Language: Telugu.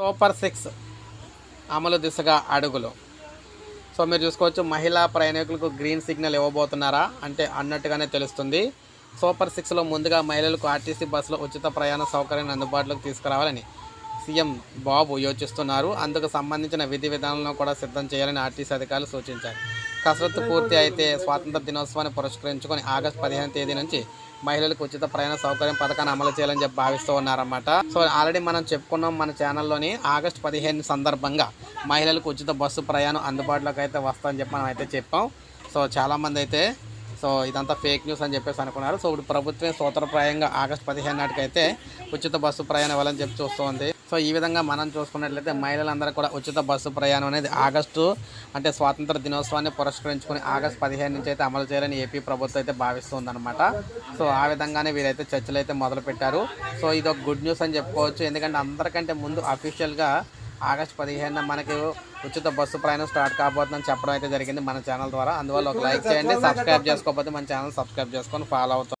సూపర్ సిక్స్ అమలు దిశగా అడుగులు. సో మీరు చూసుకోవచ్చు మహిళా ప్రయాణికులకు గ్రీన్ సిగ్నల్ ఇవ్వబోతున్నారా అంటే అన్నట్టుగానే తెలుస్తుంది. సూపర్ సిక్స్లో ముందుగా మహిళలకు ఆర్టీసీ బస్సులో ఉచిత ప్రయాణ సౌకర్యాన్ని అందుబాటులోకి తీసుకురావాలని సీఎం బాబు యోచిస్తున్నారు. అందుకు సంబంధించిన విధి విధానాలను కూడా సిద్ధం చేయాలని ఆర్టీసీ అధికారులు సూచించారు. కసరత్తు పూర్తి అయితే స్వాతంత్ర దినోత్సవాన్ని పురస్కరించుకొని ఆగస్టు పదిహేను తేదీ నుంచి మహిళలకు ఉచిత ప్రయాణ సౌకర్యం పథకాన్ని అమలు చేయాలని చెప్పి భావిస్తూ ఉన్నారన్నమాట. సో ఆల్రెడీ మనం చెప్పుకున్నాం మన ఛానల్లోని ఆగస్టు పదిహేను సందర్భంగా మహిళలకు ఉచిత బస్సు ప్రయాణం అందుబాటులోకి అయితే వస్తుందని చెప్పి మనం అయితే చెప్పాం. సో చాలామంది అయితే సో ఇదంతా ఫేక్ న్యూస్ అని చెప్పేసి అనుకున్నారు. సో ఇప్పుడు ప్రభుత్వం సూత్రప్రాయంగా ఆగస్టు పదిహేను నాటికైతే ఉచిత బస్సు ప్రయాణం ఇవ్వాలని చెప్పి చూస్తుంది. సో ఈ విధంగా మనం చూసుకున్నట్లయితే మహిళలందరూ కూడా ఉచిత బస్సు ప్రయాణం అనేది ఆగస్టు అంటే స్వాతంత్ర దినోత్సవాన్ని పురస్కరించుకొని ఆగస్టు పదిహేను నుంచి అయితే అమలు చేయాలని ఏపీ ప్రభుత్వం అయితే భావిస్తుందన్నమాట. సో ఆ విధంగానే వీరైతే చర్చలు అయితే మొదలుపెట్టారు. సో ఇది ఒక గుడ్ న్యూస్ అని చెప్పుకోవచ్చు. ఎందుకంటే అందరికంటే ముందు అఫీషియల్గా ఆగస్ట్ పదిహేనున మనకి ఉచిత బస్సు ప్రయాణం స్టార్ట్ కాబోతుందని చెప్పడం అయితే జరిగింది మన ఛానల్ ద్వారా. అందువల్ల ఒక లైక్ చేయండి సబ్స్క్రైబ్ చేసుకోకపోతే మన ఛానల్ సబ్స్క్రైబ్ చేసుకొని ఫాలో అవుతాం.